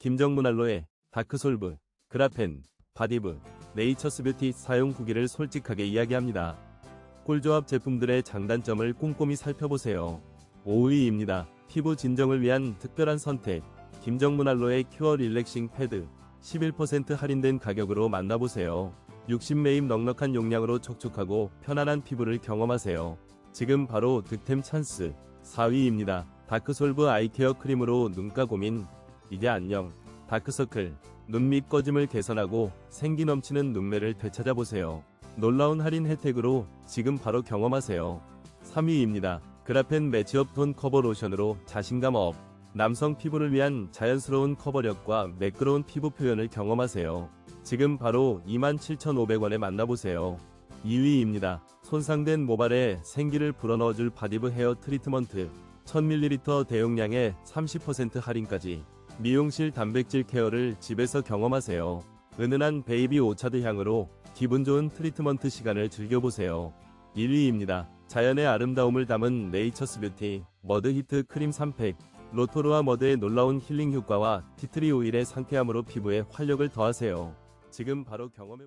김정문 알로에, 다크솔브, 그라펜, 바디브, 네이처스 뷰티 사용 후기를 솔직하게 이야기합니다. 꿀조합 제품들의 장단점을 꼼꼼히 살펴보세요. 5위입니다. 피부 진정을 위한 특별한 선택. 김정문 알로에 큐어 릴렉싱 패드 11% 할인된 가격으로 만나보세요. 60매입 넉넉한 용량으로 촉촉하고 편안한 피부를 경험하세요. 지금 바로 득템 찬스. 4위입니다. 다크솔브 아이케어 크림으로 눈가 고민. 이제 안녕. 다크서클. 눈밑 꺼짐을 개선하고 생기 넘치는 눈매를 되찾아보세요. 놀라운 할인 혜택으로 지금 바로 경험하세요. 3위입니다. 그라펜 매치업 톤 커버 로션으로 자신감 업. 남성 피부를 위한 자연스러운 커버력과 매끄러운 피부 표현을 경험하세요. 지금 바로 27,500원에 만나보세요. 2위입니다. 손상된 모발에 생기를 불어넣어줄 바디브 헤어 트리트먼트 1000ml 대용량에 30% 할인까지 미용실 단백질 케어를 집에서 경험하세요. 은은한 베이비 오차드 향으로 기분 좋은 트리트먼트 시간을 즐겨보세요. 1위입니다. 자연의 아름다움을 담은 네이처스 뷰티 머드 히트 크림 3팩 로토르와 머드의 놀라운 힐링 효과와 티트리 오일의 상쾌함으로 피부에 활력을 더하세요. 지금 바로 경험해